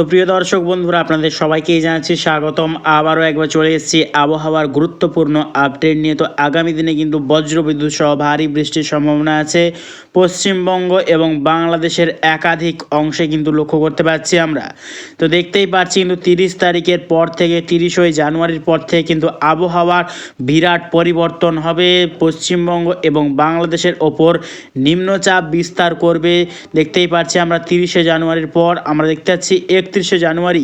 তো প্রিয় দর্শক বন্ধুরা, আপনাদের সবাইকেই জানাচ্ছি স্বাগতম। আবারও একবার চলে এসেছি আবহাওয়ার গুরুত্বপূর্ণ আপডেট নিয়ে। তো আগামী দিনে কিন্তু বজ্রবিদ্যুৎ সহ ভারী বৃষ্টির সম্ভাবনা আছে। পশ্চিমবঙ্গ এবং বাংলাদেশের একাধিক অংশে কিন্তু লক্ষ্য করতে পারছি আমরা। তো দেখতেই পাচ্ছি কিন্তু তিরিশ তারিখের পর থেকে, তিরিশই জানুয়ারির পর থেকে কিন্তু আবহাওয়ার বিরাট পরিবর্তন হবে। পশ্চিমবঙ্গ এবং বাংলাদেশের ওপর নিম্নচাপ বিস্তার করবে। দেখতেই পাচ্ছি আমরা তিরিশে জানুয়ারির পর আমরা দেখতে পাচ্ছি একত্রিশে জানুয়ারি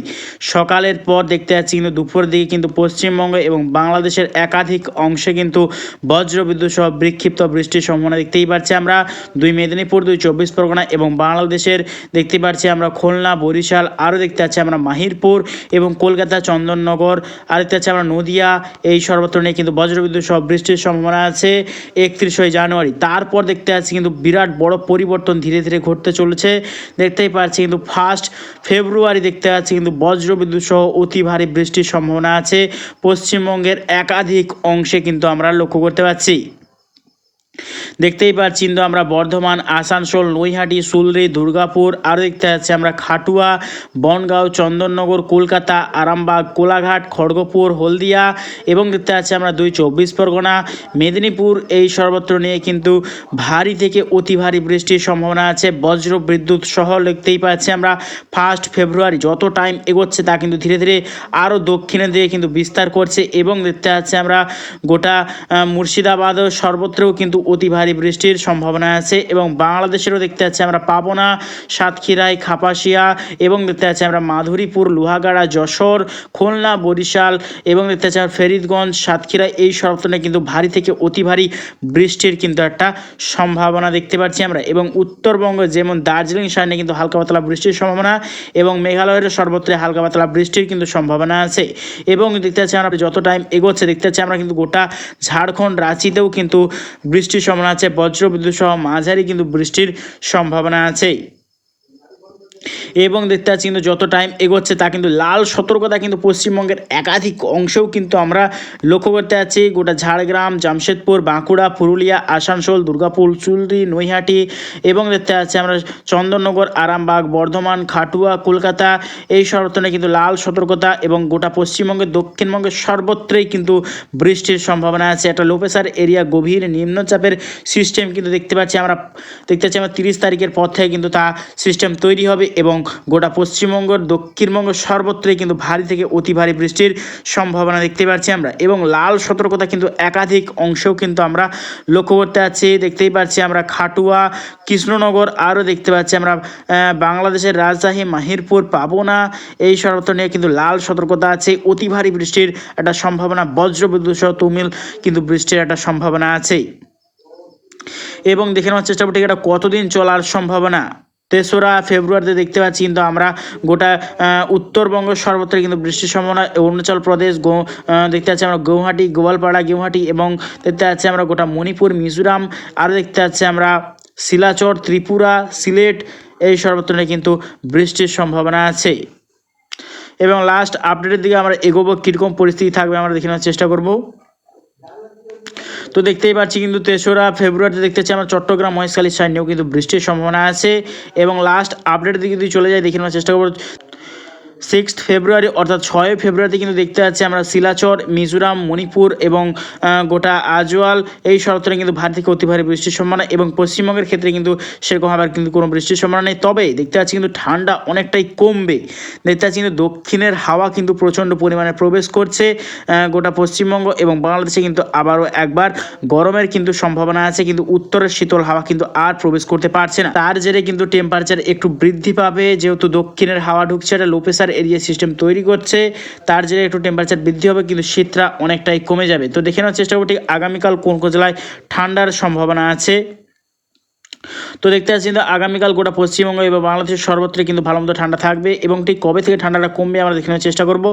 সকালের পর দেখতে পাচ্ছি কিন্তু দুপুরের দিকে কিন্তু পশ্চিমবঙ্গ এবং বাংলাদেশের একাধিক অংশে কিন্তু বজ্রবিদ্যুৎ সহ বিক্ষিপ্ত বৃষ্টির সম্ভাবনা দেখতেই পাচ্ছি আমরা। দুই মেদিনীপুর, দুই চব্বিশ পরগনা এবং বাংলাদেশের দেখতে পাচ্ছি আমরা খুলনা, বরিশাল, আরও দেখতে পাচ্ছি আমরা মাহিরপুর এবং কলকাতা, চন্দননগর আর দেখতে পাচ্ছি আমরা নদিয়া, এই সর্বত্র নিয়ে কিন্তু বজ্রবিদ্যুৎ সহ বৃষ্টির সম্ভাবনা আছে একত্রিশে জানুয়ারি। তারপর দেখতে পাচ্ছি কিন্তু বিরাট বড় পরিবর্তন ধীরে ধীরে ঘটতে চলেছে। দেখতেই পাচ্ছি কিন্তু ফার্স্ট ফেব্রুয়ারি দেখতে পাচ্ছি, কিন্তু বজ্রবিদ্যুৎ সহ অতি ভারী বৃষ্টির সম্ভাবনা আছে। পশ্চিমবঙ্গের একাধিক অংশে কিন্তু আমরা লক্ষ্য করতে পারছি দেখতেই পাচ্ছি কিন্তু আমরা বর্ধমান, আসানসোল, নৈহাটি, সুলরি, দুর্গাপুর, আরও দেখতে পাচ্ছি আমরা খাটুয়া, বনগাঁও, চন্দননগর, কলকাতা, আরামবাগ, কোলাঘাট, খড়গপুর, হলদিয়া এবং দেখতে পাচ্ছি আমরা দুই চব্বিশ পরগনা, মেদিনীপুর এই সর্বত্র নিয়ে কিন্তু ভারী থেকে অতি ভারী বৃষ্টির সম্ভাবনা আছে। বজ্র বিদ্যুৎ সহ দেখতেই পাচ্ছি আমরা ফার্স্ট ফেব্রুয়ারি যত টাইম এগোচ্ছে তা কিন্তু ধীরে ধীরে আরও দক্ষিণের দিকে কিন্তু বিস্তার করছে এবং দেখতে পাচ্ছি আমরা গোটা মুর্শিদাবাদ সর্বত্রও কিন্তু অতি ভারী বৃষ্টির সম্ভাবনা আছে এবং বাংলাদেশেরও দেখতে পাচ্ছি আমরা পাবনা, সাতক্ষীরায় খাপাসিয়া এবং দেখতে পাচ্ছি আমরা মাধুরীপুর, লোহাগাড়া, যশোর, খুলনা, বরিশাল এবং দেখতে পাচ্ছি আমরা ফেরিদগঞ্জ, সাতক্ষীরা এই সর্বত্রে কিন্তু ভারী থেকে অতি ভারী বৃষ্টির কিন্তু একটা সম্ভাবনা দেখতে পাচ্ছি আমরা এবং উত্তরবঙ্গ যেমন দার্জিলিং সাইডে কিন্তু হালকা পাতলা বৃষ্টির সম্ভাবনা এবং মেঘালয়ের সর্বত্র হালকা পাতলা বৃষ্টির কিন্তু সম্ভাবনা আছে এবং দেখতে পাচ্ছি আমরা যত টাইম এগোচ্ছে, দেখতে পাচ্ছি আমরা কিন্তু গোটা ঝাড়খণ্ড, রাঁচিতেও কিন্তু বৃষ্টির সম্ভাবনা আছে বজ্রবিদ্যুৎ সহ মাঝারি কিন্তু বৃষ্টির সম্ভাবনা আছে এবং দেখতে পাচ্ছি কিন্তু যত টাইম এগোচ্ছে, তা কিন্তু লাল সতর্কতা কিন্তু পশ্চিমবঙ্গের একাধিক অংশেও কিন্তু আমরা লক্ষ্য করতে পারছি। গোটা ঝাড়গ্রাম, জামশেদপুর, বাঁকুড়া, পুরুলিয়া, আসানসোল, দুর্গাপুর চুলরি নৈহাটি এবং দেখতে পাচ্ছি আমরা চন্দননগর, আরামবাগ, বর্ধমান, খাটুয়া, কলকাতা এই সর্বত্রে কিন্তু লাল সতর্কতা এবং গোটা পশ্চিমবঙ্গের, দক্ষিণবঙ্গের সর্বত্রই কিন্তু বৃষ্টির সম্ভাবনা আছে। একটা লো প্রেসার এরিয়া গভীর নিম্নচাপের সিস্টেম কিন্তু দেখতে পাচ্ছি আমরা, দেখতে পাচ্ছি আমরা তিরিশ তারিখের পর থেকে কিন্তু তা সিস্টেম তৈরি হবে এবং গোটা পশ্চিমবঙ্গ, দক্ষিণবঙ্গ সর্বত্রই কিন্তু ভারী থেকে অতি ভারী বৃষ্টির সম্ভাবনা দেখতে পাচ্ছি আমরা। এবং লাল সতর্কতা কিন্তু একাধিক অংশেও কিন্তু আমরা লক্ষ্য করতে পারছি দেখতেই পাচ্ছি আমরা খাটুয়া, কৃষ্ণনগর আরও দেখতে পাচ্ছি আমরা বাংলাদেশের রাজশাহী মাহিরপুর, পাবনা, এই সর্বত্র নিয়ে কিন্তু লাল সতর্কতা আছে। অতি ভারী বৃষ্টির একটা সম্ভাবনা, বজ্রবিদ্যুৎ সহ তুমিল কিন্তু বৃষ্টির একটা সম্ভাবনা আছে এবং দেখে নেওয়ার চেষ্টা করছি এটা কতদিন চলার সম্ভাবনা? তেসরা ফেব্রুয়ারিতে দেখতে পাচ্ছি কিন্তু আমরা গোটা উত্তরবঙ্গ সর্বত্র কিন্তু বৃষ্টির সম্ভাবনা। অরুণাচল প্রদেশ দেখতে পাচ্ছি আমরা গৌহাটি, গোয়ালপাড়া, গৌহাটি এবং দেখতে পাচ্ছি আমরা গোটা মণিপুর, মিজোরাম। আরও দেখতে পাচ্ছি আমরা শিলাচর, ত্রিপুরা, সিলেট, এই সর্বত্র কিন্তু বৃষ্টির সম্ভাবনা আছে। এবং লাস্ট আপডেটের দিকে আমরা এগোবো, কীরকম পরিস্থিতি থাকবে আমরা দেখে নেওয়ার চেষ্টা করব। তো দেখতেই পাচ্ছি কিন্তু তেসরা ফেব্রুয়ারিতে দেখতে পাচ্ছি আমরা চট্টগ্রাম মহেশখালীর সাইডেও কিন্তু বৃষ্টির সম্ভাবনা আছে এবং লাস্ট আপডেট দিকে যদি চলে যাই দেখে নেওয়ার চেষ্টা করব। সিক্স ফেব্রুয়ারি অর্থাৎ ছয় ফেব্রুয়ারিতে কিন্তু দেখতে পাচ্ছি আমরা শিলাচর, মিজোরাম, মণিপুর এবং গোটা আজওয়াল। এই সর্বত্রে কিন্তু ভারী থেকে অতি ভারী বৃষ্টির সম্ভাবনা এবং পশ্চিমবঙ্গের ক্ষেত্রে কিন্তু সেরকম আবার কিন্তু কোনো বৃষ্টির সম্ভাবনা নেই। তবে দেখতে পাচ্ছি কিন্তু ঠান্ডা অনেকটাই কমবে। দেখতে পাচ্ছি কিন্তু দক্ষিণের হাওয়া কিন্তু প্রচণ্ড পরিমাণে প্রবেশ করছে গোটা পশ্চিমবঙ্গ এবং বাংলাদেশে কিন্তু আবারও একবার। গরমের কিন্তু সম্ভাবনা আছে, কিন্তু উত্তরের শীতল হাওয়া কিন্তু আর প্রবেশ করতে পারছে না। তার জেরে কিন্তু টেম্পারেচার একটু বৃদ্ধি পাবে, যেহেতু দক্ষিণের হাওয়া ঢুকছে, এটা লো প্রেসার এরিয়া সিস্টেম তৈরি করছে, তার জেরে একটু টেম্পারেচার বৃদ্ধি হবে, কিন্তু শীতটা অনেকটাই কমে যাবে। তো দেখে নেওয়ার চেষ্টা করব ঠিক আগামীকাল কোন কোন জেলায় ঠান্ডার সম্ভাবনা আছে। তো দেখতে পাচ্ছি কিন্তু আগামীকাল গোটা পশ্চিমবঙ্গ এবং বাংলাদেশের সর্বত্র কিন্তু ভালো মতো ঠান্ডা থাকবে এবং ঠিক কবে থেকে ঠান্ডাটা কমবে আমরা দেখে চেষ্টা করব।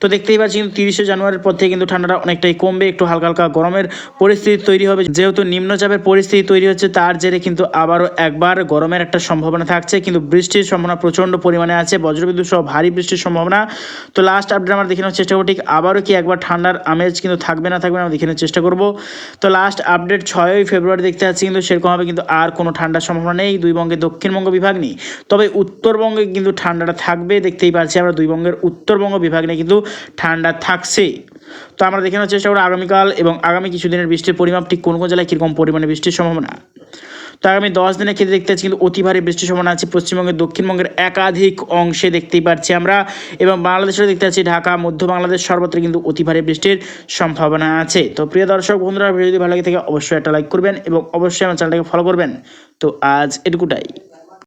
তো দেখতেই পাচ্ছি কিন্তু তিরিশে জানুয়ারির পর থেকে কিন্তু ঠান্ডাটা অনেকটাই কমবে, একটু হালকা হালকা গরমের পরিস্থিতি তৈরি হবে। যেহেতু নিম্নচাপের পরিস্থিতি তৈরি হচ্ছে, তার জেরে কিন্তু আবারও একবার গরমের একটা সম্ভাবনা থাকছে। কিন্তু বৃষ্টির সম্ভাবনা প্রচণ্ড পরিমাণে আছে, বজ্রবিদ্যুৎ সহ ভারী বৃষ্টির সম্ভাবনা। তো লাস্ট আপডেট আমরা দেখে নেওয়ার চেষ্টা করব, ঠিক আবারও কি একবার ঠান্ডার আমেজ কিন্তু থাকবে না থাকবে আমরা দেখে নেওয়ার চেষ্টা করব। তো লাস্ট আপডেট ছয়ই ফেব্রুয়ারি দেখতে পাচ্ছি কিন্তু সেরকমভাবে কিন্তু আর কোনো ঠান্ডার সম্ভাবনা নেই, দুই বঙ্গে দক্ষিণবঙ্গ বিভাগ নেই। তবে উত্তরবঙ্গে কিন্তু ঠান্ডাটা থাকবে, দেখতেই পাচ্ছি আমরা দুই বঙ্গের উত্তরবঙ্গ বিভাগ নিয়ে কিন্তু ঠান্ডা থাকছে। তো আমরা দেখে নেওয়ার চেষ্টা করব আগামীকাল এবং আগামী কিছুদিনের বৃষ্টির পরিমাপ ঠিক কোন কোন জেলায় কীরকম পরিমাণে বৃষ্টির সম্ভাবনা। তো আগামী দশ দিনের ক্ষেত্রে দেখতে পাচ্ছি কিন্তু অতি ভারী বৃষ্টির সম্ভাবনা আছে। পশ্চিমবঙ্গের, দক্ষিণবঙ্গের একাধিক অংশে দেখতেই পাচ্ছি আমরা এবং বাংলাদেশের দেখতে পাচ্ছি ঢাকা, মধ্য বাংলাদেশ সর্বত্র কিন্তু অতি ভারী বৃষ্টির সম্ভাবনা আছে। তো প্রিয় দর্শক, বন্ধুরা যদি ভালো লাগে থাকে অবশ্যই একটা লাইক করবেন এবং অবশ্যই আমার চ্যানেলটাকে ফলো করবেন। তো আজ এটুকুটাই।